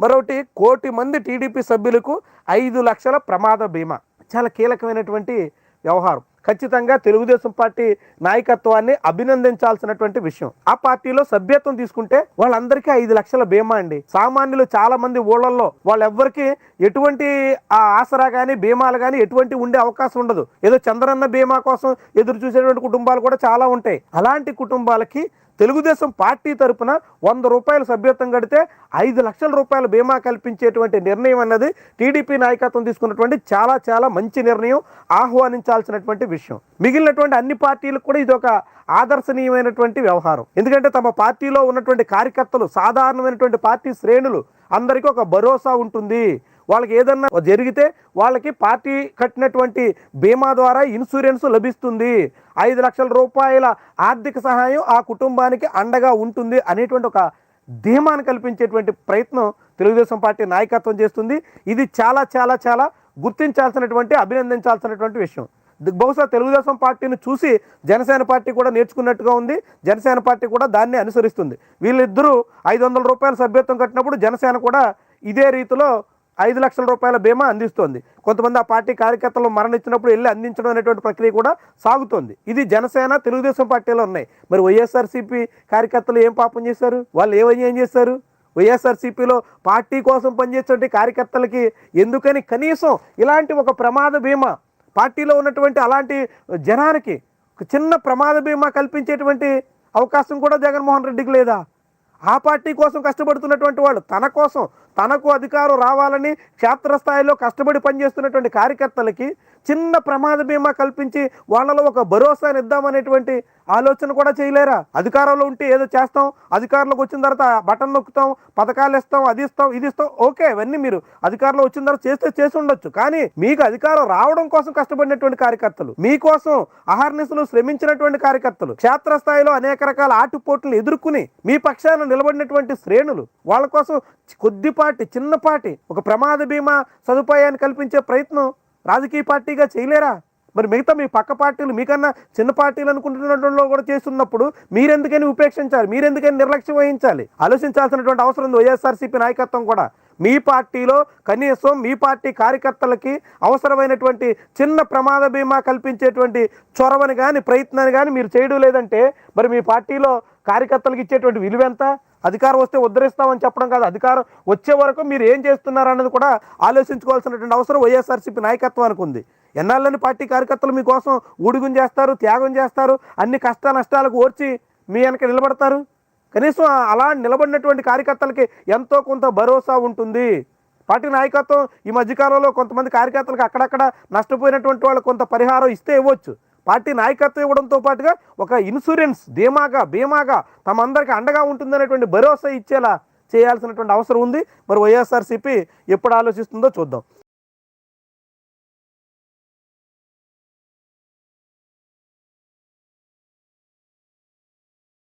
మరొకటి కోటి మంది టీడీపీ సభ్యులకు ఐదు లక్షల ప్రమాద బీమా. చాలా కీలకమైనటువంటి వ్యవహారం. ఖచ్చితంగా తెలుగుదేశం పార్టీ నాయకత్వాన్ని అభినందించాల్సినటువంటి విషయం. ఆ పార్టీలో సభ్యత్వం తీసుకుంటే వాళ్ళందరికీ ఐదు లక్షల బీమా అండి. సామాన్యులు చాలా మంది ఊళ్ళల్లో వాళ్ళెవ్వరికి ఎటువంటి ఆ ఆసరా కానీ బీమాలు కానీ ఎటువంటి ఉండే అవకాశం ఉండదు. ఏదో చంద్రన్న బీమా కోసం ఎదురు చూసేటువంటి కుటుంబాలు కూడా చాలా ఉంటాయి. అలాంటి కుటుంబాలకి తెలుగుదేశం పార్టీ తరపున వంద రూపాయల సభ్యత్వం కడితే ఐదు లక్షల రూపాయల బీమా కల్పించేటువంటి నిర్ణయం అన్నది టీడీపీ నాయకత్వం తీసుకున్నటువంటి చాలా చాలా మంచి నిర్ణయం ఆహ్వానించాల్సినటువంటి విషయం. మిగిలినటువంటి అన్ని పార్టీలకు కూడా ఇది ఒక ఆదర్శనీయమైనటువంటి వ్యవహారం. ఎందుకంటే తమ పార్టీలో ఉన్నటువంటి కార్యకర్తలు సాధారణమైనటువంటి పార్టీ శ్రేణులు అందరికీ ఒక భరోసా ఉంటుంది. వాళ్ళకి ఏదన్నా జరిగితే వాళ్ళకి పార్టీ కట్టినటువంటి బీమా ద్వారా ఇన్సూరెన్స్ లభిస్తుంది. ఐదు లక్షల రూపాయల ఆర్థిక సహాయం ఆ కుటుంబానికి అండగా ఉంటుంది అనేటువంటి ఒక ధీమాను కల్పించేటువంటి ప్రయత్నం తెలుగుదేశం పార్టీ నాయకత్వం చేస్తుంది. ఇది చాలా చాలా చాలా గుర్తించాల్సినటువంటి అభినందించాల్సినటువంటి విషయం. బహుశా తెలుగుదేశం పార్టీని చూసి జనసేన పార్టీ కూడా నేర్చుకున్నట్టుగా ఉంది. జనసేన పార్టీ కూడా దాన్ని అనుసరిస్తుంది. వీళ్ళిద్దరూ ఐదు వందల రూపాయల సభ్యత్వం కట్టినప్పుడు జనసేన కూడా ఇదే రీతిలో ఐదు లక్షల రూపాయల బీమా అందిస్తోంది. కొంతమంది ఆ పార్టీ కార్యకర్తలు మరణించినప్పుడు వెళ్ళి అందించడం అనేటువంటి ప్రక్రియ కూడా సాగుతోంది. ఇది జనసేన తెలుగుదేశం పార్టీలో ఉన్నాయి. మరి వైఎస్ఆర్సీపీ కార్యకర్తలు ఏం పాపం చేశారు? వాళ్ళు ఏం ఏం చేశారు? వైఎస్ఆర్సీపీలో పార్టీ కోసం పనిచేసే కార్యకర్తలకి ఎందుకని కనీసం ఇలాంటి ఒక ప్రమాద బీమా పార్టీలో ఉన్నటువంటి అలాంటి జనానికి చిన్న ప్రమాద బీమా కల్పించేటువంటి అవకాశం కూడా జగన్మోహన్ రెడ్డికి లేదా? ఆ పార్టీ కోసం కష్టపడుతున్నటువంటి వాళ్ళు తన కోసం తనకు అధికారం రావాలని క్షేత్రస్థాయిలో కష్టపడి పనిచేస్తున్నటువంటి కార్యకర్తలకి చిన్న ప్రమాద బీమా కల్పించి వాళ్ళలో ఒక భరోసాని ఇద్దామనేటువంటి ఆలోచన కూడా చేయలేరా? అధికారంలో ఉంటే ఏదో చేస్తాం అధికారంలోకి వచ్చిన తర్వాత బటన్ నొక్కుతాం పథకాలు ఇస్తాం అది ఇస్తాం ఇది ఇస్తాం. ఓకే ఇవన్నీ మీరు అధికారంలో వచ్చిన తర్వాత చేస్తే చేసి ఉండొచ్చు. కానీ మీకు అధికారం రావడం కోసం కష్టపడినటువంటి కార్యకర్తలు మీకోసం అహర్నిశలు శ్రమించినటువంటి కార్యకర్తలు క్షేత్రస్థాయిలో అనేక రకాల ఆటుపోట్లు ఎదుర్కొని మీ పక్షాన నిలబడినటువంటి శ్రేణులు వాళ్ళ కోసం కొద్దిపాటి చిన్నపాటి ఒక ప్రమాద బీమా సదుపాయాన్ని కల్పించే ప్రయత్నం రాజకీయ పార్టీగా చేయలేరా? మరి మిగతా మీ పక్క పార్టీలు మీకన్నా చిన్న పార్టీలు అనుకుంటున్నట్లో కూడా చేస్తున్నప్పుడు మీరెందుకని ఉపేక్షించాలి? మీరెందుకని నిర్లక్ష్యం వహించాలి? ఆలోచించాల్సినటువంటి అవసరం ఉంది వైఎస్ఆర్సీపీ నాయకత్వం కూడా. మీ పార్టీలో కనీసం మీ పార్టీ కార్యకర్తలకి అవసరమైనటువంటి చిన్న ప్రమాద బీమా కల్పించేటువంటి చొరవని కానీ ప్రయత్నాన్ని కానీ మీరు చేయడం లేదంటే మరి మీ పార్టీలో కార్యకర్తలకు ఇచ్చేటువంటి విలువ ఎంత? అధికారం వస్తే ఉద్ధరిస్తామని చెప్పడం కాదు. అధికారం వచ్చే వరకు మీరు ఏం చేస్తున్నారు అన్నది కూడా ఆలోచించుకోవాల్సినటువంటి అవసరం వైఎస్ఆర్సీపీ నాయకత్వానికి ఉంది. ఎన్నాళ్ళని పార్టీ కార్యకర్తలు మీకోసం ఊడిగుం చేస్తారు త్యాగం చేస్తారు అన్ని కష్ట నష్టాలకు ఓర్చి మీ వెనక నిలబడతారు? కనీసం అలా నిలబడినటువంటి కార్యకర్తలకి ఎంతో కొంత భరోసా ఉంటుంది. పార్టీ నాయకత్వం ఈ మధ్యకాలంలో కొంతమంది కార్యకర్తలకు అక్కడక్కడ నష్టపోయినటువంటి వాళ్ళు కొంత పరిహారం ఇస్తే ఇవ్వచ్చు. పార్టీ నాయకత్వం ఇవ్వడంతో పాటుగా ఒక ఇన్సూరెన్స్ ధీమాగా బీమాగా తమందరికీ అండగా ఉంటుందనేటువంటి భరోసా ఇచ్చేలా చేయాల్సినటువంటి అవసరం ఉంది. మరి వైఎస్ఆర్సీపీ ఎప్పుడు ఆలోచిస్తుందో చూద్దాం.